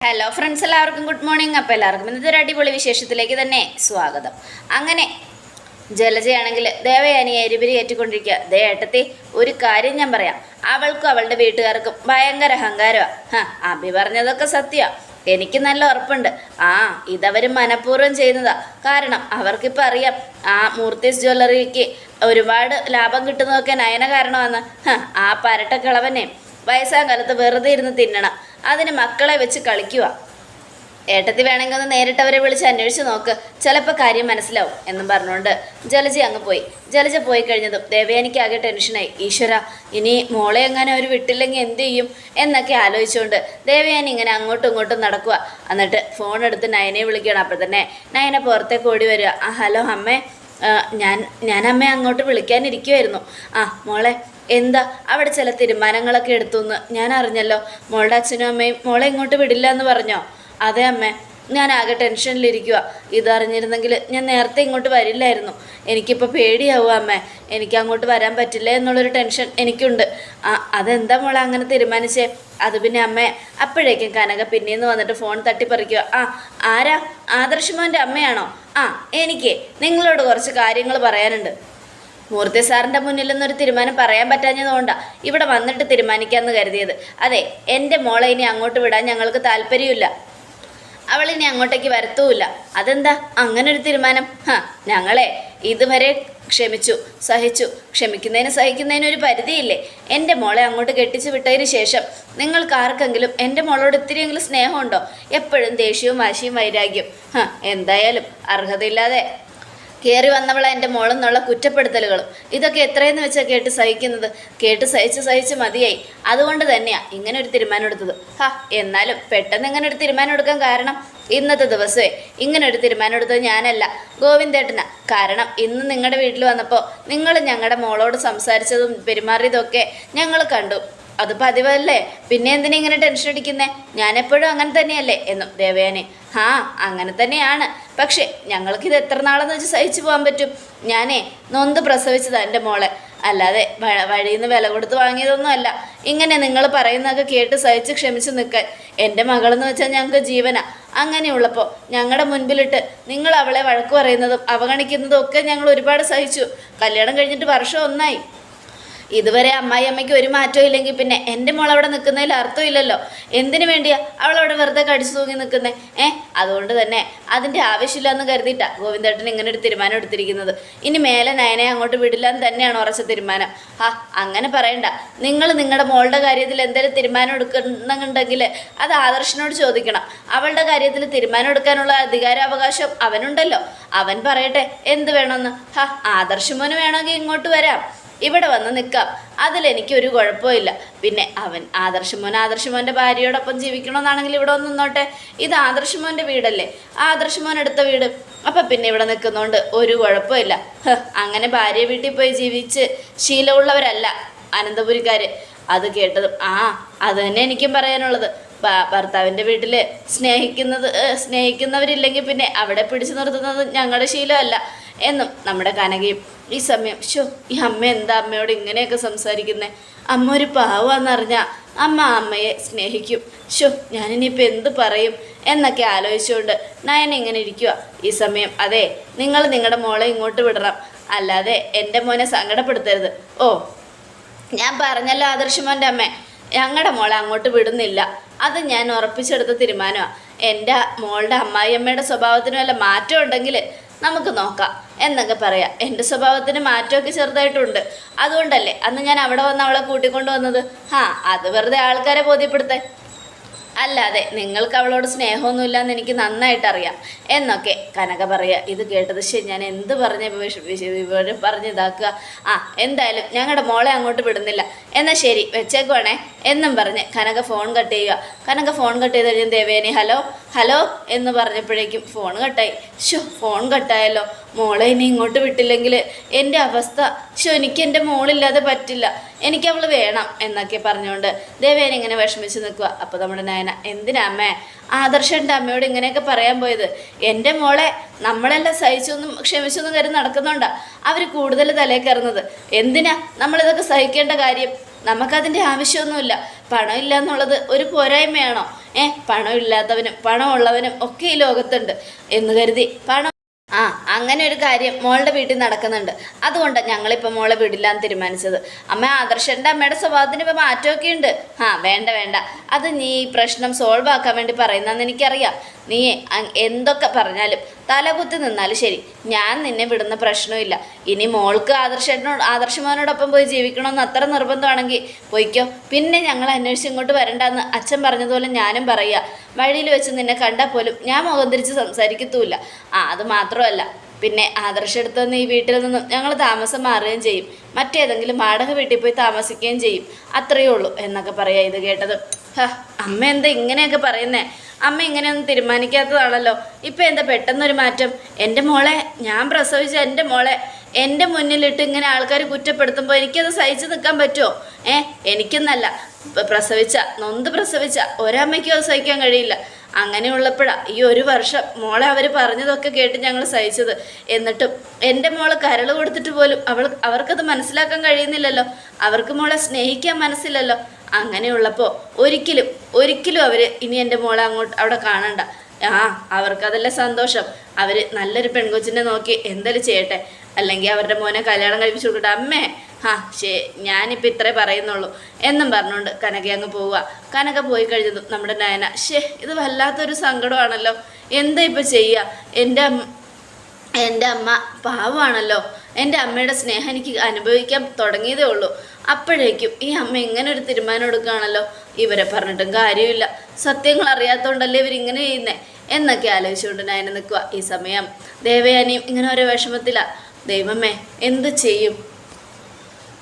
Hello friends എല്ലാവർക്കും good morning അപ്പോൾ എല്ലാവർക്കും ഇന്നത്തെ ഒരു അടിപൊളി വിശേഷത്തിലേക്ക് തന്നെ സ്വാഗതം. അങ്ങനെ ജലജയാണെങ്കിൽ ദേവയാനി എരിപിരി കയറ്റിക്കൊണ്ടിരിക്കുക. ദേ ഏട്ടത്തി ഒരു കാര്യം ഞാൻ പറയാം. അവൾക്കും അവളുടെ വീട്ടുകാർക്കും ഭയങ്കര അഹങ്കാരമാണ് അഭി പറഞ്ഞതൊക്കെ സത്യമാണ് എനിക്ക് നല്ല ഉറപ്പുണ്ട്. ആ ഇതവർ മനഃപൂർവം ചെയ്യുന്നതാ. കാരണം അവർക്കിപ്പോൾ അറിയാം ആ മൂർത്തീസ് ജ്വല്ലറിക്ക് ഒരുപാട് ലാഭം കിട്ടുന്നതൊക്കെ നയന കാരണമാണ് ഹ, ആ പരട്ടക്കിളവനെ. വയസ്സാം കാലത്ത് വെറുതെ ഇരുന്ന് തിന്നണം. അതിന് മക്കളെ വെച്ച് കളിക്കുക. ഏട്ടത്തി വേണമെങ്കിൽ ഒന്ന് നേരിട്ട് അവരെ വിളിച്ച് അന്വേഷിച്ച് നോക്ക്. ചിലപ്പോൾ കാര്യം മനസ്സിലാവും എന്നും പറഞ്ഞുകൊണ്ട് ജലജ അങ്ങ് പോയി. ജലജ പോയി കഴിഞ്ഞതും ദേവയാനിക്ക് ആകെ ടെൻഷനായി ഈശ്വര ഇനി മോളെ എങ്ങനെ ഒരു വിട്ടില്ലെങ്കിൽ എന്ത് ചെയ്യും? എന്നൊക്കെ ആലോചിച്ചുകൊണ്ട് ദേവയാനി ഇങ്ങനെ അങ്ങോട്ടും ഇങ്ങോട്ടും നടക്കുക. എന്നിട്ട് ഫോൺ എടുത്ത് നയനെ വിളിക്കണം അപ്പോൾ തന്നെ നയനെ പുറത്തേക്ക് ഓടി വരിക. ആ ഹലോ അമ്മേ. ഞാൻ ഞാൻ അമ്മയെ അങ്ങോട്ട് വിളിക്കാനിരിക്കുമായിരുന്നു ആ മോളെ എന്താ? അവിടെ ചില തീരുമാനങ്ങളൊക്കെ എടുത്തു എന്ന് ഞാൻ അറിഞ്ഞല്ലോ മോളുടെ അച്ഛനും അമ്മയും മോളെ ഇങ്ങോട്ട് വിടില്ല എന്ന് പറഞ്ഞോ. അതെ അമ്മേ. ഞാൻ ആകെ ടെൻഷനിലിരിക്കുക ഇതറിഞ്ഞിരുന്നെങ്കിൽ ഞാൻ നേരത്തെ ഇങ്ങോട്ട് വരില്ലായിരുന്നു. എനിക്കിപ്പോൾ പേടിയാവുക അമ്മേ. എനിക്ക് അങ്ങോട്ട് വരാൻ പറ്റില്ല എന്നുള്ളൊരു ടെൻഷൻ എനിക്കുണ്ട്. അതെന്താ മോളെ അങ്ങനെ തീരുമാനിച്ചേ? അത് പിന്നെ അമ്മേ അപ്പോഴേക്കും കനക പിന്നീന്ന് വന്നിട്ട് ഫോൺ തട്ടിപ്പറിക്കുക ആ ആരാ? ആദർശമോന്റെ അമ്മയാണോ? ആ എനിക്ക് നിങ്ങളോട് കുറച്ച് കാര്യങ്ങൾ പറയാനുണ്ട്. മൂർത്തി സാറിന്റെ മുന്നിൽ നിന്നൊരു തീരുമാനം പറയാൻ പറ്റാഞ്ഞതുകൊണ്ടാണ് ഇവിടെ വന്നിട്ട് തീരുമാനിക്കാമെന്ന് കരുതിയത്. അതെ എന്റെ മോളെ ഇനി അങ്ങോട്ട് വിടാൻ ഞങ്ങൾക്ക് താല്പര്യമില്ല. അവൾ ഇനി അങ്ങോട്ടേക്ക് വരത്തുമില്ല അതെന്താ? അങ്ങനെ ഒരു തീരുമാനം. ഹാ ഞങ്ങളെ ഇതുവരെ ക്ഷമിച്ചു സഹിച്ചു. ക്ഷമിക്കുന്നതിന് സഹിക്കുന്നതിന് ഒരു പരിധിയില്ലേ? എന്റെ മോളെ അങ്ങോട്ട് കെട്ടിച്ചു വിട്ടതിന് ശേഷം നിങ്ങൾക്ക് ആർക്കെങ്കിലും എന്റെ മോളോട് ഇത്തിരിയെങ്കിലും സ്നേഹമുണ്ടോ? എപ്പോഴും ദേഷ്യവും വാശിയും വൈരാഗ്യം. എന്തായാലും അർഹതയില്ലാതെ കയറി വന്നവളെ എന്റെ മോളെന്നുള്ള കുറ്റപ്പെടുത്തലുകളും. ഇതൊക്കെ എത്രയെന്ന് വെച്ചാൽ കേട്ട് സഹിക്കുന്നത്. കേട്ട് സഹിച്ച് സഹിച്ച് മതിയായി. അതുകൊണ്ട് തന്നെയാണ് ഇങ്ങനെ ഒരു തീരുമാനം എടുത്തത്. ഹാ എന്നാലും പെട്ടെന്ന് ഇങ്ങനെ ഒരു തീരുമാനം എടുക്കാൻ കാരണം ഇന്നത്തെ ദിവസമേ. ഇങ്ങനെ ഒരു തീരുമാനം എടുത്തത് ഞാനല്ല ഗോവിന്ദേട്ടനാ. കാരണം ഇന്ന് നിങ്ങളുടെ വീട്ടിൽ വന്നപ്പോൾ നിങ്ങൾ ഞങ്ങളുടെ മോളോട് സംസാരിച്ചതും പെരുമാറിയതൊക്കെ ഞങ്ങൾ കണ്ടു. അത് പതിവല്ലേ? പിന്നെ എന്തിനാ ഇങ്ങനെ ടെൻഷൻ അടിക്കുന്നേ? ഞാനെപ്പോഴും അങ്ങനെ തന്നെയല്ലേ? എന്നും ദേവയാനി ആ അങ്ങനെ തന്നെയാണ്. പക്ഷേ ഞങ്ങൾക്കിത് എത്ര നാളെന്ന് വെച്ച് സഹിച്ചു പോകാൻ പറ്റും? ഞാനേ നൊന്ത് പ്രസവിച്ചതാ എന്റെ മോളെ. അല്ലാതെ വഴിയിൽ നിന്ന് വില കൊടുത്ത് വാങ്ങിയതൊന്നുമല്ല ഇങ്ങനെ നിങ്ങൾ പറയുന്നതൊക്കെ കേട്ട് സഹിച്ച് ക്ഷമിച്ച് നിൽക്കാൻ. എന്റെ മകളെന്ന് വെച്ചാൽ ഞങ്ങൾക്ക് ജീവനാ. അങ്ങനെയുള്ളപ്പോൾ ഞങ്ങളുടെ മുൻപിലിട്ട് നിങ്ങൾ അവളെ വഴക്ക് പറയുന്നതും അവഗണിക്കുന്നതും ഒക്കെ ഞങ്ങൾ ഒരുപാട് സഹിച്ചു. കല്യാണം കഴിഞ്ഞിട്ട് വർഷം ഒന്നായി. ഇതുവരെ അമ്മായി അമ്മയ്ക്ക് ഒരു മാറ്റവും ഇല്ലെങ്കിൽ പിന്നെ എന്റെ മോൾ അവിടെ നിൽക്കുന്നതിൽ അർത്ഥമില്ലല്ലോ എന്തിനു വേണ്ടിയാ അവൾ അവിടെ വെറുതെ കടിച്ചു തൂങ്ങി നിൽക്കുന്നേ? ഏ? അതുകൊണ്ട് തന്നെ അതിന്റെ ആവശ്യമില്ലാന്ന് കരുതിയിട്ടാ ഗോവിന്ദേട്ടൻ ഇങ്ങനെ ഒരു തീരുമാനം എടുത്തിരിക്കുന്നത്. ഇനി മേലെ നയനെ അങ്ങോട്ട് വിടില്ല എന്ന് തന്നെയാണ് ഉറച്ച തീരുമാനം? ആ അങ്ങനെ പറയണ്ട. നിങ്ങൾ നിങ്ങളുടെ മോളുടെ കാര്യത്തിൽ എന്തെങ്കിലും തീരുമാനം എടുക്കുന്നുണ്ടെങ്കിൽ അത് ആദർശനോട് ചോദിക്കണം. അവളുടെ കാര്യത്തിൽ തീരുമാനം എടുക്കാനുള്ള അധികാരാവകാശം അവനുണ്ടല്ലോ. അവൻ പറയട്ടെ എന്ത് വേണമെന്ന്? ഹാ ആദർശമോന് വേണമെങ്കിൽ ഇങ്ങോട്ട് വരാം. ഇവിടെ വന്ന് നിൽക്കാം. അതിലെനിക്കൊരു കുഴപ്പമില്ല. പിന്നെ അവൻ ആദർശമോൻ ആദർശമോന്റെ ഭാര്യയോടൊപ്പം ജീവിക്കണമെന്നാണെങ്കിൽ ഇവിടെ ഒന്ന് നിന്നോട്ടെ. ഇത് ആദർശമോന്റെ വീടല്ലേ? ആദർശമോൻ എടുത്ത വീട്. അപ്പം പിന്നെ ഇവിടെ നിൽക്കുന്നതുകൊണ്ട് ഒരു കുഴപ്പമില്ല. അങ്ങനെ ഭാര്യ വീട്ടിൽ പോയി ജീവിച്ച് ശീലമുള്ളവരല്ല അനന്തപുരിക്കാർ അത് കേട്ടതും ആ അത് തന്നെ എനിക്കും പറയാനുള്ളത്. ഭർത്താവിന്റെ വീട്ടിൽ സ്നേഹിക്കുന്നത് സ്നേഹിക്കുന്നവരില്ലെങ്കിൽ പിന്നെ അവിടെ പിടിച്ചു നിർത്തുന്നത് ഞങ്ങളുടെ ശീലമല്ല. എന്നും നമ്മുടെ കനകയും ഈ സമയം ഷോ ഈ അമ്മ എന്താ അമ്മയോട് ഇങ്ങനെയൊക്കെ സംസാരിക്കുന്നത് അമ്മ ഒരു പാവാന്നറിഞ്ഞാൽ അമ്മ അമ്മയെ സ്നേഹിക്കും. ഷോ ഞാനിനിയിപ്പോൾ എന്ത് പറയും? എന്നൊക്കെ ആലോചിച്ചുകൊണ്ട് നയൻ ഇങ്ങനെ ഇരിക്കുക ഈ സമയം അതെ നിങ്ങൾ നിങ്ങളുടെ മോളെ ഇങ്ങോട്ട് വിടണം. അല്ലാതെ എന്റെ മോനെ സങ്കടപ്പെടുത്തരുത്. ഓ ഞാൻ പറഞ്ഞല്ലോ ആദർശമോന്റെ അമ്മ ഞങ്ങളുടെ മോളെ അങ്ങോട്ട് വിടുന്നില്ല. അത് ഞാൻ ഉറപ്പിച്ചെടുത്ത തീരുമാനമാണ് എന്റെ മോളുടെ അമ്മായിയമ്മയുടെ സ്വഭാവത്തിന് വല്ല മാറ്റം ഉണ്ടെങ്കിൽ നമുക്ക് നോക്കാം. എന്നൊക്കെ പറയാം. എന്റെ സ്വഭാവത്തിന് മാറ്റമൊക്കെ ചെറുതായിട്ടുണ്ട്. അതുകൊണ്ടല്ലേ അന്ന് ഞാൻ അവിടെ വന്ന് അവളെ കൂട്ടിക്കൊണ്ട് വന്നത്? ഹാ അത് വെറുതെ ആൾക്കാരെ ബോധ്യപ്പെടുത്താൻ അല്ലാതെ നിങ്ങൾക്ക് അവളോട് സ്നേഹമൊന്നുമില്ല എന്ന് എനിക്ക് നന്നായിട്ടറിയാം. എന്നൊക്കെ കനക പറയുക. ഇത് കേട്ടത് ശരി ഞാൻ എന്ത് പറഞ്ഞ വിവരം പറഞ്ഞ് ഇതാക്കുക? ആ എന്തായാലും ഞങ്ങളുടെ മോളെ അങ്ങോട്ട് വിടുന്നില്ല. എന്നാൽ ശരി വെച്ചേക്കുവാണേ. എന്നും പറഞ്ഞ് കനക ഫോൺ കട്ട് ചെയ്യുക. കനക ഫോൺ കട്ട് ചെയ്ത് കഴിഞ്ഞ് ദേവേനി ഹലോ ഹലോ എന്ന് പറഞ്ഞപ്പോഴേക്കും ഫോൺ കട്ടായി ഷോ ഫോൺ കട്ടായല്ലോ മോളെ ഇനി ഇങ്ങോട്ട് വിട്ടില്ലെങ്കിൽ എന്റെ അവസ്ഥ. ഷോ എനിക്ക് എന്റെ മോളില്ലാതെ പറ്റില്ല. എനിക്ക് അവൾ വേണം എന്നൊക്കെ പറഞ്ഞുകൊണ്ട് ദേവേനെ ഇങ്ങനെ വിഷമിച്ച് നിൽക്കുക. അപ്പോൾ നമ്മുടെ നയന എന്തിനാ അമ്മേ? ആദർശന്റെ അമ്മയോട് ഇങ്ങനെയൊക്കെ പറയാൻ പോയത്. എന്റെ മോളെ നമ്മളെല്ലാം സഹിച്ചൊന്നും ക്ഷമിച്ചൊന്നും കരുതി നടക്കുന്നുണ്ടാ? അവർ കൂടുതൽ തലേ കയറുന്നത്. എന്തിനാ നമ്മളിതൊക്കെ സഹിക്കേണ്ട കാര്യം? നമുക്കതിന്റെ ആവശ്യമൊന്നുമില്ല. പണമില്ല എന്നുള്ളത് ഒരു പോരായ്മയാണോ? ഏ പണമില്ലാത്തവനും പണമുള്ളവനും ഒക്കെ ഈ ലോകത്തുണ്ട് എന്ന് കരുതി പണം ആ അങ്ങനെ ഒരു കാര്യം മോളുടെ വീട്ടിൽ നടക്കുന്നുണ്ട്. അതുകൊണ്ടാണ് ഞങ്ങളിപ്പോൾ മോളെ വിടില്ലാന്ന് തീരുമാനിച്ചത്. അമ്മ ആദർശന്റെ അമ്മയുടെ സ്വഭാവത്തിന് ഇപ്പോൾ മാറ്റമൊക്കെ ഉണ്ട്. ആ വേണ്ട വേണ്ട. അത് നീ ഈ പ്രശ്നം സോൾവ് ആക്കാൻ വേണ്ടി പറയുന്നതെന്ന് എനിക്കറിയാം. നീ എന്തൊക്കെ പറഞ്ഞാലും തലകുത്തി നിന്നാലും ശരി. ഞാൻ നിന്നെ വിടുന്ന പ്രശ്നമില്ല ഇനി മോൾക്ക് ആദർശനോട് ആദർശമോനോടൊപ്പം പോയി ജീവിക്കണമെന്ന് അത്ര നിർബന്ധമാണെങ്കിൽ പോയിക്കോ. പിന്നെ ഞങ്ങൾ അന്വേഷിച്ച് ഇങ്ങോട്ട് വരണ്ടെന്ന് അച്ഛൻ പറഞ്ഞതുപോലെ ഞാനും പറയുക. വഴിയിൽ വെച്ച് നിന്നെ കണ്ടാൽ പോലും ഞാൻ മുഖം തിരിച്ച് സംസാരിക്കത്തുമില്ല. ആ അത് മാത്രമല്ല. പിന്നെ ആദർശെടുത്ത് ഈ വീട്ടിൽ നിന്നും ഞങ്ങൾ താമസം മാറുകയും ചെയ്യും. മറ്റേതെങ്കിലും വാടക വീട്ടിൽ പോയി താമസിക്കുകയും ചെയ്യും. അത്രയേ ഉള്ളൂ എന്നൊക്കെ പറയാ ഇത് കേട്ടത്. ഹ, അമ്മ എന്താ ഇങ്ങനെയൊക്കെ പറയുന്നേ? അമ്മ ഇങ്ങനെയൊന്നും തീരുമാനിക്കാത്തതാണല്ലോ. ഇപ്പം എന്താ പെട്ടെന്നൊരു മാറ്റം? എന്റെ മോളെ ഞാൻ പ്രസവിച്ച എന്റെ മോളെ എന്റെ മുന്നിലിട്ട് ഇങ്ങനെ ആൾക്കാർ കുറ്റപ്പെടുത്തുമ്പോൾ എനിക്കത് സഹിച്ചു നിൽക്കാൻ പറ്റുമോ ഏ എനിക്കൊന്നല്ല. പ്രസവിച്ച നൊന്ത് പ്രസവിച്ച ഒരമ്മയ്ക്കും അത് സഹിക്കാൻ കഴിയില്ല. അങ്ങനെയുള്ളപ്പോഴാണ് ഈ ഒരു വർഷം മോളെ അവർ പറഞ്ഞതൊക്കെ കേട്ട് ഞങ്ങൾ സഹിച്ചത്. എന്നിട്ടും എന്റെ മോൾ കരൾ കൊടുത്തിട്ട് പോലും അവൾ അവർക്കത് മനസ്സിലാക്കാൻ കഴിയുന്നില്ലല്ലോ. അവർക്ക് മോളെ സ്നേഹിക്കാൻ മനസ്സില്ലല്ലോ. അങ്ങനെയുള്ളപ്പോൾ ഒരിക്കലും ഒരിക്കലും അവർ ഇനി എന്റെ മോളെ അങ്ങോട്ട് അവിടെ കാണണ്ട. ആ അവർക്കതല്ലേ സന്തോഷം. അവർ നല്ലൊരു പെൺകൊച്ചിനെ നോക്കി എന്തെങ്കിലും ചെയ്യട്ടെ. അല്ലെങ്കിൽ അവരുടെ മോനെ കല്യാണം കഴിപ്പിച്ചു കൊടുക്കട്ടെ അമ്മേ ആ ശേ ഞാനിപ്പോൾ ഇത്രേ പറയുന്നുള്ളൂ. എന്നും പറഞ്ഞുകൊണ്ട് കനക അങ്ങ് പോവുക. കനക പോയി കഴിഞ്ഞതും നമ്മുടെ നയന ഷേ ഇത് വല്ലാത്തൊരു സങ്കടമാണല്ലോ. എന്താ ഇപ്പം ചെയ്യുക എന്റെ എന്റെ അമ്മ പാവമാണല്ലോ. എന്റെ അമ്മയുടെ സ്നേഹം എനിക്ക് അനുഭവിക്കാൻ തുടങ്ങിയതേ ഉള്ളൂ. അപ്പോഴേക്കും ഈ അമ്മ ഇങ്ങനെ ഒരു തീരുമാനം എടുക്കുകയാണല്ലോ. ഇവരെ പറഞ്ഞിട്ടും കാര്യമില്ല. സത്യങ്ങൾ അറിയാത്തതുകൊണ്ടല്ലേ ഇവരിങ്ങനെ ചെയ്യുന്നേ? എന്നൊക്കെ ആലോചിച്ചുകൊണ്ട് ഞാൻ നിൽക്കുക ഈ സമയം. ദേവയാനിയും ഇങ്ങനെ ഓരോ വിഷമത്തിലാണ് ദൈവമേ എന്ത് ചെയ്യും?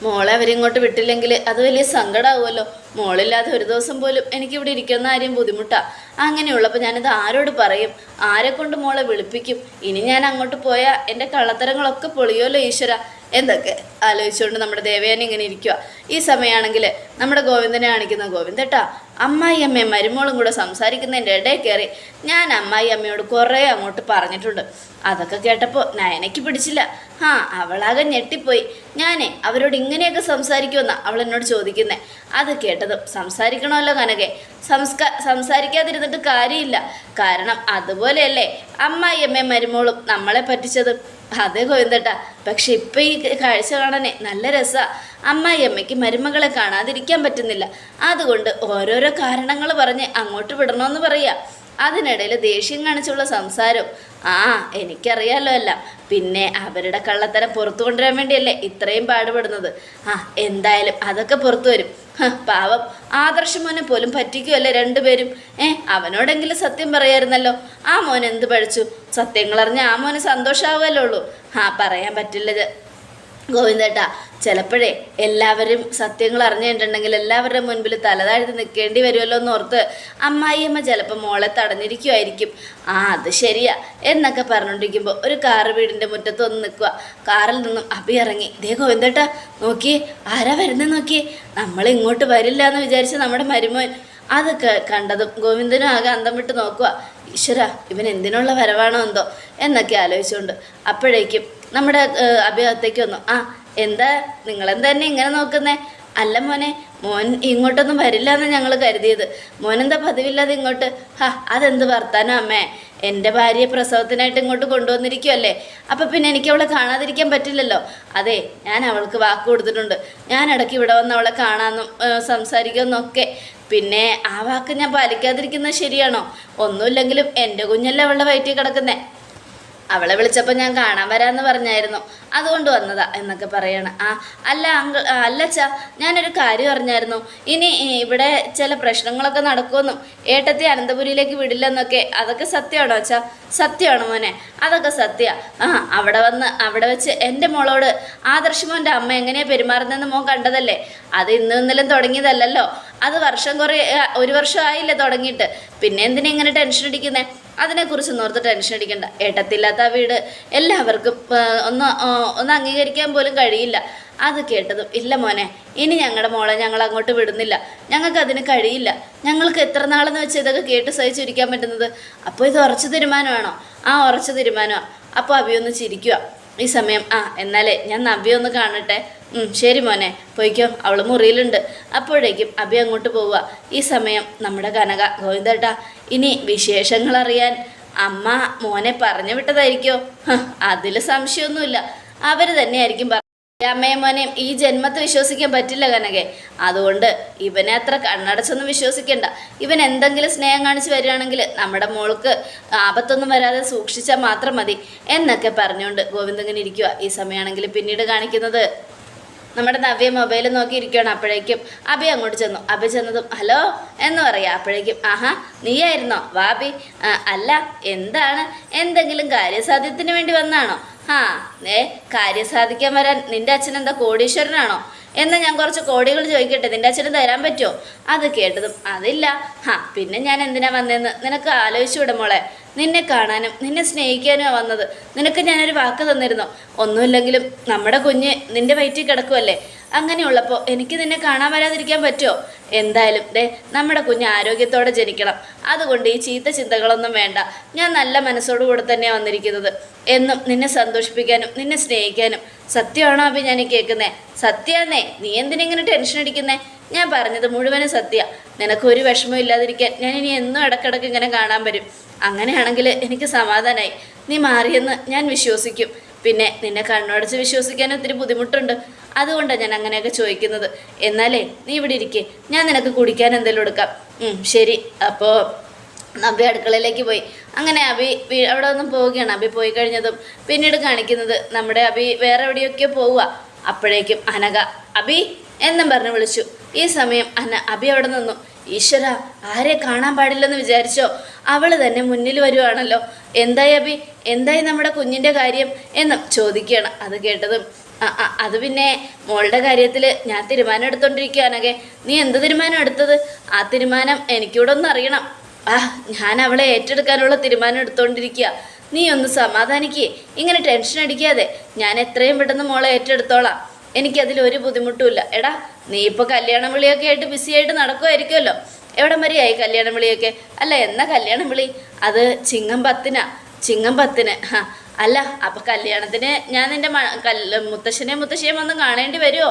മോളെ അവരിങ്ങോട്ട് വിട്ടില്ലെങ്കിൽ അത് വലിയ സങ്കടമാവുമല്ലോ മോളില്ലാതെ ഒരു ദിവസം പോലും എനിക്കിവിടെ ഇരിക്കുന്ന കാര്യം ബുദ്ധിമുട്ടാ. അങ്ങനെയുള്ളപ്പോൾ ഞാനിത് ആരോട് പറയും? ആരെ കൊണ്ട് മോളെ വിളിപ്പിക്കും? ഇനി ഞാൻ അങ്ങോട്ട് പോയാൽ എന്റെ കള്ളത്തരങ്ങളൊക്കെ പൊളിയോലോ ഈശ്വര. എന്തൊക്കെ? ആലോചിച്ചുകൊണ്ട് നമ്മുടെ ദേവയാനി ഇങ്ങനെ ഇരിക്കുക ഈ സമയമാണെങ്കിൽ നമ്മുടെ ഗോവിന്ദനെ കാണിക്കുന്ന ഗോവിന്ദേട്ടാ അമ്മായി അമ്മയും മരുമോളും കൂടെ സംസാരിക്കുന്നതിന്റെ ഇടയിൽ കയറി ഞാൻ അമ്മായി അമ്മയോട് കുറേ അങ്ങോട്ട് പറഞ്ഞിട്ടുണ്ട്. അതൊക്കെ കേട്ടപ്പോൾ നയനയ്ക്ക് പിടിച്ചില്ല. ആ അവളാകെ ഞെട്ടിപ്പോയി. ഞാനേ അവരോട് ഇങ്ങനെയൊക്കെ സംസാരിക്കുമെന്നാണ് അവൾ എന്നോട് ചോദിക്കുന്നത് അത് കേട്ടതും. സംസാരിക്കണമല്ലോ കനകെ. സംസ്കാ സംസാരിക്കാതിരുന്നിട്ട് കാര്യമില്ല. കാരണം അതുപോലെയല്ലേ അമ്മായി അമ്മയും മരുമോളും നമ്മളെ പറ്റിച്ചത്. അതെ ഗോവിന്ദേട്ടാ. പക്ഷെ ഇപ്പം ഈ കാഴ്ച കാണാനേ നല്ല രസമാണ് അമ്മായി അമ്മയ്ക്ക് മരുമകളെ കാണാതിരിക്കാൻ പറ്റുന്നില്ല. അതുകൊണ്ട് ഓരോരോ കാരണങ്ങൾ പറഞ്ഞ് അങ്ങോട്ട് വിടണമെന്ന് പറയാ. അതിനിടയിൽ ദേഷ്യം കാണിച്ചുള്ള സംസാരം. ആ എനിക്കറിയാലോ അല്ല. പിന്നെ അവരുടെ കള്ളത്തരം പുറത്തു കൊണ്ടുവരാൻ വേണ്ടിയല്ലേ ഇത്രയും പാടുപെടുന്നത്. ആ എന്തായാലും അതൊക്കെ പുറത്തു വരും. പാവം. ആദർശമോനെ പോലും പറ്റിക്കുമല്ലേ രണ്ടുപേരും? ഏ അവനോടെങ്കിലും സത്യം പറയായിരുന്നല്ലോ. ആ മോൻ എന്ത് പഴിച്ചു സത്യങ്ങൾ അറിഞ്ഞ ആ മോന് സന്തോഷമാവുമല്ലോ ഉള്ളൂ. ആ പറയാൻ പറ്റില്ലത്. ഗോവിന്ദേട്ടാ ചിലപ്പോഴേ എല്ലാവരും സത്യങ്ങൾ അറിഞ്ഞിട്ടുണ്ടെങ്കിൽ എല്ലാവരുടെ മുൻപിൽ തലതാഴ്ത്തി നിൽക്കേണ്ടി വരുമല്ലോ എന്ന് ഓർത്ത് അമ്മായിയമ്മ ചിലപ്പോൾ മോളെ തടഞ്ഞിരിക്കുമായിരിക്കും ആ അത് ശരിയാ. എന്നൊക്കെ പറഞ്ഞുകൊണ്ടിരിക്കുമ്പോൾ ഒരു കാറ് വീടിന്റെ മുറ്റത്ത് വന്ന് നിൽക്കുക കാറിൽ നിന്നും അഭി ഇറങ്ങി ദേ ഗോവിന്ദേട്ടാ നോക്കിയേ ആരാ വരുന്നത് നോക്കിയേ? നമ്മൾ ഇങ്ങോട്ട് വരില്ല എന്ന് വിചാരിച്ച നമ്മുടെ മരുമോൻ. അത് കണ്ടതും ഗോവിന്ദനും ആകെ അന്തം വിട്ട് നോക്കുക ഈശ്വര ഇവൻ എന്തിനുള്ള വരവാണോ എന്തോ? എന്നൊക്കെ ആലോചിച്ചുകൊണ്ട് അപ്പോഴേക്കും നമ്മുടെ അഭിഭാഗത്തേക്ക് അഭിമുഖത്തേക്ക് വന്നു. ആ എന്താ? നിങ്ങളെന്താ തന്നെ ഇങ്ങനെ നോക്കുന്നേ? അല്ല മോനെ മോൻ ഇങ്ങോട്ടൊന്നും വരില്ല എന്ന് ഞങ്ങൾ കരുതിയത്. മോനെന്താ പതിവില്ലാതെ ഇങ്ങോട്ട്? ഹാ അതെന്ത് വർത്താനം അമ്മേ? എന്റെ ഭാര്യയെ പ്രസവത്തിനായിട്ട് ഇങ്ങോട്ട് കൊണ്ടുവന്നിരിക്കുമല്ലേ അപ്പം പിന്നെ എനിക്ക് അവളെ കാണാതിരിക്കാൻ പറ്റില്ലല്ലോ? അതെ ഞാൻ അവൾക്ക് വാക്ക് കൊടുത്തിട്ടുണ്ട്. ഞാൻ ഇടയ്ക്ക് ഇവിടെ വന്ന് അവളെ കാണാമെന്നും സംസാരിക്കുമെന്നൊക്കെ. പിന്നെ ആ വാക്ക് ഞാൻ പാലിക്കാതിരിക്കുന്നത് ശരിയാണോ? ഒന്നുമില്ലെങ്കിലും എന്റെ കുഞ്ഞല്ലേ അവളുടെ വയറ്റിൽ കിടക്കുന്നേ? അവളെ വിളിച്ചപ്പോൾ ഞാൻ കാണാൻ വരാമെന്ന് പറഞ്ഞായിരുന്നു. അതുകൊണ്ട് വന്നതാ എന്നൊക്കെ പറയണം. ആ അല്ല അങ്കിൾ അല്ല അച്ഛാ ഞാനൊരു കാര്യം പറഞ്ഞായിരുന്നു ഇനി ഇവിടെ ചില പ്രശ്നങ്ങളൊക്കെ നടക്കുമെന്നും ഏട്ടത്തി അനന്തപുരിയിലേക്ക് വിടില്ലെന്നൊക്കെ. അതൊക്കെ സത്യമാണോ അച്ഛാ? സത്യമാണ് മോനെ. അതൊക്കെ സത്യ. ആ അവിടെ വന്ന് അവിടെ വെച്ച് എന്റെ മോളോട് ആദർശമോന്റെ അമ്മ എങ്ങനെയാണ് പെരുമാറുന്നതെന്ന് മോൻ കണ്ടതല്ലേ? അത് ഇന്ന് ഇന്നലെ തുടങ്ങിയതല്ലല്ലോ. അത് വർഷം കുറേ ഒരു വർഷം ആയില്ലേ തുടങ്ങിയിട്ട്. പിന്നെ എന്തിനാ ഇങ്ങനെ ടെൻഷൻ അടിക്കുന്നേ? അതിനെക്കുറിച്ച് ഓർത്ത് ടെൻഷൻ അടിക്കേണ്ട. ഏട്ടത്തില്ലാത്ത വീട് എല്ലാവർക്കും ഒന്ന് ഒന്ന് അംഗീകരിക്കാൻ പോലും കഴിയില്ല. അത് കേട്ടതും ഇല്ല മോനെ ഇനി ഞങ്ങളുടെ മോളെ ഞങ്ങൾ അങ്ങോട്ട് വിടുന്നില്ല. ഞങ്ങൾക്ക് അതിന് കഴിയില്ല. ഞങ്ങൾക്ക് എത്ര നാളെന്ന് വെച്ച് ഇതൊക്കെ കേട്ട് സഹിച്ചിരിക്കാൻ പറ്റുന്നത്? അപ്പോൾ ഇത് ഉറച്ച തീരുമാനമാണോ? ആ ഉറച്ച തീരുമാനമാണ് അപ്പോൾ അഭിയൊന്ന് ചിരിക്കുക ഈ സമയം ആ എന്നാലേ ഞാൻ നവ്യ ഒന്ന് കാണട്ടെ. ശരി മോനെ പോയിക്കോ. അവൾ മുറിയിലുണ്ട്. അപ്പോഴേക്കും അഭി അങ്ങോട്ട് പോവുക. ഈ സമയം നമ്മുടെ കനക ഗോവിന്ദേട്ടാ. ഇനി വിശേഷങ്ങൾ അറിയാൻ അമ്മ മോനെ പറഞ്ഞു വിട്ടതായിരിക്കോ? അതിൽ സംശയമൊന്നുമില്ല. അവർ തന്നെയായിരിക്കും അമ്മയും മോനെയും ഈ ജന്മത്തെ വിശ്വസിക്കാൻ പറ്റില്ല കനകെ. അതുകൊണ്ട് ഇവനെ അത്ര കണ്ണടച്ചൊന്നും വിശ്വസിക്കണ്ട. ഇവൻ എന്തെങ്കിലും സ്നേഹം കാണിച്ച് വരികയാണെങ്കിൽ നമ്മുടെ മോൾക്ക് ആപത്തൊന്നും വരാതെ സൂക്ഷിച്ചാൽ മാത്രം മതി. എന്നൊക്കെ പറഞ്ഞുകൊണ്ട് ഗോവിന്ദങ്ങനെ ഇരിക്കുക ഈ സമയമാണെങ്കിൽ പിന്നീട് കാണിക്കുന്നത് നമ്മുടെ നവ്യ മൊബൈൽ നോക്കി ഇരിക്കുകയാണ് അപ്പോഴേക്കും അബി അങ്ങോട്ട് ചെന്നു. അബി ചെന്നതും ഹലോ? എന്ന് പറയാം. അപ്പോഴേക്കും ആഹാ നീയായിരുന്നോ വാബി അല്ല എന്താണ്? എന്തെങ്കിലും കാര്യസാധ്യത്തിന് വേണ്ടി വന്നാണോ? ഹാ ഏ കാര്യം സാധിക്കാൻ വരാൻ നിന്റെ അച്ഛൻ എന്താ കോടീശ്വരനാണോ? എന്നാൽ ഞാൻ കുറച്ച് കോടികൾ ചോദിക്കട്ടെ? നിന്റെ അച്ഛന് തരാൻ പറ്റുമോ? അത് കേട്ടതും അതില്ല. ഹാ പിന്നെ ഞാൻ എന്തിനാ വന്നതെന്ന് നിനക്ക് ആലോചിച്ചു വിട മോളെ? നിന്നെ കാണാനും നിന്നെ സ്നേഹിക്കാനുമാണ് വന്നത്. നിനക്ക് ഞാനൊരു വാക്ക് തന്നിരുന്നു. ഒന്നുമില്ലെങ്കിലും നമ്മുടെ കുഞ്ഞ് നിന്റെ വയറ്റിൽ കിടക്കുമല്ലേ അങ്ങനെയുള്ളപ്പോൾ എനിക്ക് നിന്നെ കാണാൻ വരാതിരിക്കാൻ പറ്റുമോ? എന്തായാലും ദേ നമ്മുടെ കുഞ്ഞ് ആരോഗ്യത്തോടെ ജനിക്കണം. അതുകൊണ്ട് ഈ ചീത്ത ചിന്തകളൊന്നും വേണ്ട. ഞാൻ നല്ല മനസ്സോടുകൂടെ തന്നെ വന്നിരിക്കുന്നത്. എന്നും നിന്നെ സന്തോഷിപ്പിക്കാനും നിന്നെ സ്നേഹിക്കാനും. സത്യമാണോ അഭി ഞാൻ കേൾക്കുന്നേ സത്യാന്നേ നീ എന്തിനെങ്ങനെ ടെൻഷൻ അടിക്കുന്നേ? ഞാൻ പറഞ്ഞത് മുഴുവനും സത്യ. നിനക്ക് ഒരു വിഷമവും ഇല്ലാതിരിക്കാൻ ഞാൻ ഇനി എന്നും ഇടക്കിടക്ക് ഇങ്ങനെ കാണാൻ വരും. അങ്ങനെയാണെങ്കിൽ എനിക്ക് സമാധാനമായി നീ മാറിയെന്ന് ഞാൻ വിശ്വസിക്കും. പിന്നെ നിന്നെ കണ്ണടച്ച് വിശ്വസിക്കാൻ ഒത്തിരി ബുദ്ധിമുട്ടുണ്ട്. അതുകൊണ്ടാണ് ഞാൻ അങ്ങനെയൊക്കെ ചോദിക്കുന്നത്. എന്നാലേ നീ ഇവിടെ ഇരിക്കേ. ഞാൻ നിനക്ക് കുടിക്കാൻ എന്തെങ്കിലും എടുക്കാം. ശരി. അപ്പോൾ നബി അടുക്കളയിലേക്ക് പോയി. അങ്ങനെ അബി അവിടെ ഒന്നും പോവുകയാണ്. അബി പോയി കഴിഞ്ഞതും പിന്നീട് കാണിക്കുന്നത് നമ്മുടെ അബി വേറെ എവിടെയൊക്കെയോ പോവുക. അപ്പോഴേക്കും അനക അബി എന്നും പറഞ്ഞ് വിളിച്ചു. ഈ സമയം അന അബി അവിടെ നിന്നു. ഈശ്വര ആരെ കാണാൻ പാടില്ലെന്ന് വിചാരിച്ചോ? അവൾ തന്നെ മുന്നിൽ വരുവാണല്ലോ. എന്തായി അബി എന്തായി നമ്മുടെ കുഞ്ഞിന്റെ കാര്യം? എന്നും ചോദിക്കുകയാണ്. അത് കേട്ടതും അത് പിന്നെ മോളുടെ കാര്യത്തിൽ ഞാൻ തീരുമാനം എടുത്തോണ്ടിരിക്കുകയാണൊക്കെ നീ എന്ത് തീരുമാനം എടുത്തത്? ആ തീരുമാനം എനിക്കൂടെ ഒന്ന് അറിയണം. ആ ഞാൻ അവളെ ഏറ്റെടുക്കാനുള്ള തീരുമാനം എടുത്തോണ്ടിരിക്കുക നീ ഒന്ന് സമാധാനിക്കേ. ഇങ്ങനെ ടെൻഷൻ അടിക്കാതെ ഞാൻ എത്രയും പെട്ടെന്ന് മോളെ ഏറ്റെടുത്തോളാം. എനിക്കതിൽ ഒരു ബുദ്ധിമുട്ടുമില്ല. എടാ നീ ഇപ്പോൾ കല്യാണം വിളിയൊക്കെ ആയിട്ട് ബിസി ആയിട്ട് നടക്കുമായിരിക്കുമല്ലോ എവിടം വരെയായി കല്യാണം വിളിയൊക്കെ? അല്ല എന്നാ കല്യാണം വിളി? അത് ചിങ്ങം പത്തിനാ. ചിങ്ങം പത്തിന്. ഹാ അല്ല അപ്പം കല്യാണത്തിന് ഞാൻ കല്ല് മുത്തശ്ശനെ മുത്തശ്ശിയെ വന്ന് കാണേണ്ടി വരുമോ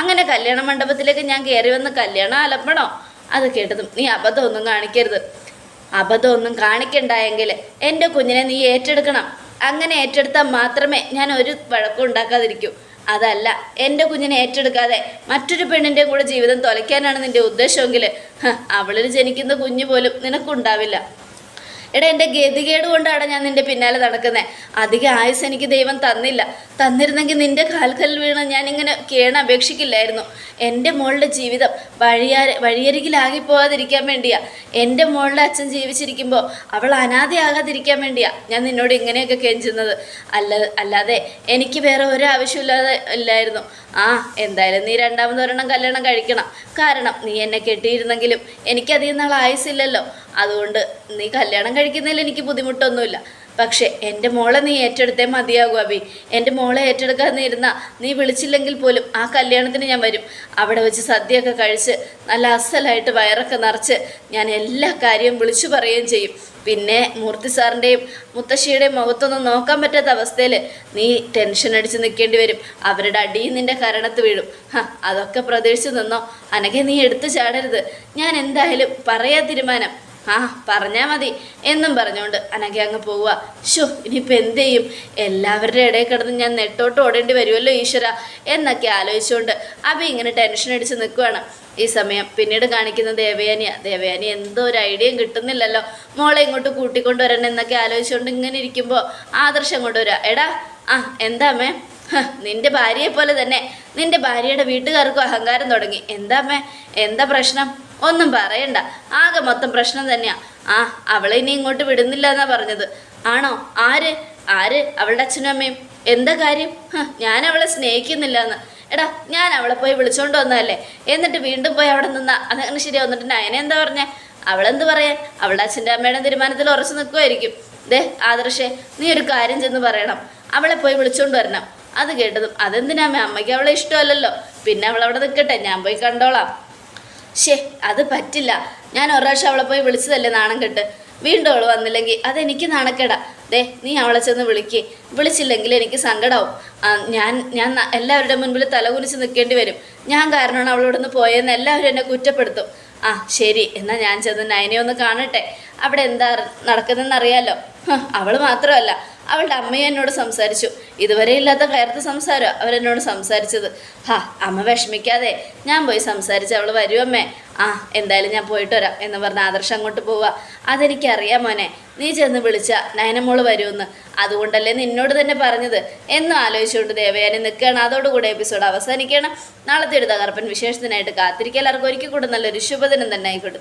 അങ്ങനെ കല്യാണ മണ്ഡപത്തിലേക്ക് ഞാൻ കയറി വന്ന് കല്യാണം അലപ്പണോ അത് കേട്ടതും നീ അബദ്ധമൊന്നും കാണിക്കരുത്. അബദ്ധമൊന്നും കാണിക്കണ്ടായെങ്കിൽ എന്റെ കുഞ്ഞിനെ നീ ഏറ്റെടുക്കണം. അങ്ങനെ ഏറ്റെടുത്താൽ മാത്രമേ ഞാൻ ഒരു വഴക്കം ഉണ്ടാക്കാതിരിക്കൂ. അതല്ല എന്റെ കുഞ്ഞിനെ ഏറ്റെടുക്കാതെ മറ്റൊരു പെണ്ണിന്റെ കൂടെ ജീവിതം തുലയ്ക്കാനാണ് നിന്റെ ഉദ്ദേശമെങ്കിൽ അവളിൽ ജനിക്കുന്ന കുഞ്ഞു പോലും നിനക്കുണ്ടാവില്ല. എടാ എന്റെ ഗതികേട് കൊണ്ടാണ് ഞാൻ നിന്റെ പിന്നാലെ നടക്കുന്നത് അധികം ആയുസ് എനിക്ക് ദൈവം തന്നില്ല. തന്നിരുന്നെങ്കിൽ നിന്റെ കാൽക്കൽ വീണ് ഞാൻ ഇങ്ങനെ കേണ അപേക്ഷിക്കില്ലായിരുന്നു. എന്റെ മോളുടെ ജീവിതം വഴിയാ വഴിയരികിലാകി പോകാതിരിക്കാൻ വേണ്ടിയാ. എന്റെ മോളുടെ അച്ഛൻ ജീവിച്ചിരിക്കുമ്പോൾ അവൾ അനാഥയാകാതിരിക്കാൻ വേണ്ടിയാ ഞാൻ നിന്നോട് ഇങ്ങനെയൊക്കെ കെഞ്ചുന്നത്. അല്ല അല്ലാതെ എനിക്ക് വേറെ ഒരു ആവശ്യമില്ലാതെ ഇല്ലായിരുന്നു. ആ എന്തായാലും നീ രണ്ടാമതൊരെണ്ണം കല്യാണം കഴിക്കണം. കാരണം നീ എന്നെ കെട്ടിയിരുന്നെങ്കിലും എനിക്കധികം നാൾ ആയുസില്ലല്ലോ അതുകൊണ്ട് നീ കല്യാണം കഴിക്കുന്നതിൽ എനിക്ക് ബുദ്ധിമുട്ടൊന്നുമില്ല. പക്ഷേ എന്റെ മോളെ നീ ഏറ്റെടുത്തേ മതിയാകൂ അബി എന്റെ മോളെ ഏറ്റെടുക്കാൻ നേരുന്ന നീ വിളിച്ചില്ലെങ്കിൽ പോലും ആ കല്യാണത്തിന് ഞാൻ വരും. അവിടെ വെച്ച് സദ്യയൊക്കെ കഴിച്ച് നല്ല അസലായിട്ട് വയറൊക്കെ നിറച്ച് ഞാൻ എല്ലാ കാര്യവും വിളിച്ചു പറയുകയും ചെയ്യും. പിന്നെ മൂർത്തി സാറിന്റെയും മുത്തശ്ശിയുടെയും മുഖത്തൊന്നും നോക്കാൻ പറ്റാത്ത അവസ്ഥയിൽ നീ ടെൻഷൻ അടിച്ച് നിൽക്കേണ്ടി വരും. അവരുടെ അടിയും നിന്റെ കരണത്ത് വീഴും. ഹ, അതൊക്കെ പ്രതീക്ഷിച്ച് നിന്നോ? അനകെ നീ എടുത്തു ചാടരുത്. ഞാൻ എന്തായാലും പറയാ തീരുമാനം. ആ പറഞ്ഞാൽ മതി. എന്നും പറഞ്ഞുകൊണ്ട് അനഘ അങ്ങ് പോവുക ഷോ ഇനിയിപ്പോൾ എന്ത് ചെയ്യും? എല്ലാവരുടെ ഇടയിൽ കിടന്ന് ഞാൻ നെട്ടോട്ട് ഓടേണ്ടി വരുമല്ലോ ഈശ്വര എന്നൊക്കെ ആലോചിച്ചുകൊണ്ട് അഭി ഇങ്ങനെ ടെൻഷൻ അടിച്ച് നിൽക്കുവാണ് ഈ സമയം പിന്നീട് കാണിക്കുന്ന ദേവയാനിയാ. ദേവയാനി എന്തോ ഒരു ഐഡിയയും കിട്ടുന്നില്ലല്ലോ. മോളെ ഇങ്ങോട്ട് കൂട്ടിക്കൊണ്ടുവരണം എന്നൊക്കെ ആലോചിച്ചുകൊണ്ട് ഇങ്ങനെ ഇരിക്കുമ്പോൾ ആദർശം കൊണ്ടുവരിക എടാ ആ എന്താ മേ നിന്റെ ഭാര്യയെ പോലെ തന്നെ. നിന്റെ ഭാര്യയുടെ വീട്ടുകാർക്കും അഹങ്കാരം തുടങ്ങി. എന്താ അമ്മേ? എന്താ പ്രശ്നം? ഒന്നും പറയണ്ട. ആകെ മൊത്തം പ്രശ്നം തന്നെയാ. ആ അവളെ ഇനി ഇങ്ങോട്ട് വിടുന്നില്ല എന്നാ പറഞ്ഞത്. ആണോ? ആര്? ആര്? അവളുടെ അച്ഛനും അമ്മയും? എന്താ കാര്യം? ഞാൻ അവളെ സ്നേഹിക്കുന്നില്ല എന്ന് എടാ ഞാൻ അവളെ പോയി വിളിച്ചോണ്ട് വന്നതല്ലേ? എന്നിട്ട് വീണ്ടും പോയി അവിടെ നിന്നാ. അതങ്ങനെ ശരിയാ വന്നിട്ട് നയന എന്താ പറഞ്ഞേ? അവളെന്ത് പറയാൻ? അവളുടെ അച്ഛന്റെ അമ്മയുടെ തീരുമാനത്തിൽ ഉറച്ചു നിൽക്കുമായിരിക്കും ദേ ആദർശേ നീ ഒരു കാര്യം ചെന്ന് പറയണം. അവളെ പോയി വിളിച്ചോണ്ട് വരണം. അത് കേട്ടതും അതെന്തിനാ അമ്മ? അമ്മയ്ക്ക് അവളെ ഇഷ്ടമല്ലല്ലോ. പിന്നെ അവൾ അവിടെ നിൽക്കട്ടെ ഞാൻ പോയി കണ്ടോളാം. ഷേ അത് പറ്റില്ല. ഞാൻ ഒരു പ്രാവശ്യം അവളെ പോയി വിളിച്ചതല്ലേ നാണം കെട്ട്. വീണ്ടും അവൾ വന്നില്ലെങ്കിൽ അതെനിക്ക് നാണക്കേടാ. ദേ നീ അവളെ ചെന്ന് വിളിക്ക്. വിളിച്ചില്ലെങ്കിൽ എനിക്ക് സങ്കടമാവും ഞാൻ ഞാൻ എല്ലാവരുടെ മുൻപിൽ തലകുനിച്ച് നിൽക്കേണ്ടി വരും. ഞാൻ കാരണമാണ് അവളോടൊന്ന് പോയെന്ന് എല്ലാവരും എന്നെ കുറ്റപ്പെടുത്തും. ആ ശരി എന്നാൽ ഞാൻ ചെന്ന് നയനെ ഒന്ന് കാണട്ടെ. അവിടെ എന്താ നടക്കുന്നതെന്ന് അറിയാലോ. അവൾ മാത്രമല്ല. അവളുടെ അമ്മയും എന്നോട് സംസാരിച്ചു. ഇതുവരെ ഇല്ലാത്ത കയർത്ത് സംസാരം അവരെന്നോട് സംസാരിച്ചത്. ഹാ അമ്മ വിഷമിക്കാതെ ഞാൻ പോയി സംസാരിച്ച് അവൾ അമ്മേ. ആ എന്തായാലും ഞാൻ പോയിട്ട് വരാം എന്ന് പറഞ്ഞ ആദർശം അങ്ങോട്ട് പോവുക. അതെനിക്കറിയാം മോനെ. നീ ചെന്ന് വിളിച്ച നയനമോൾ വരുമെന്ന്. അതുകൊണ്ടല്ലേ നിന്നോട് തന്നെ പറഞ്ഞത്. എന്നും ആലോചിച്ചുകൊണ്ട് ദേവയാനി നിൽക്കുകയാണ്. അതോടുകൂടെ എപ്പിസോഡ് അവസാനിക്കണം നാളത്തെ ഒരു തകർപ്പൻ വിശേഷത്തിനായിട്ട് കാത്തിരിക്കുക. എല്ലാവർക്കും ഒരിക്കൽ കൂടെ നല്ലൊരു ശുഭദിനം തന്നെ ആയിക്കോട്ടെ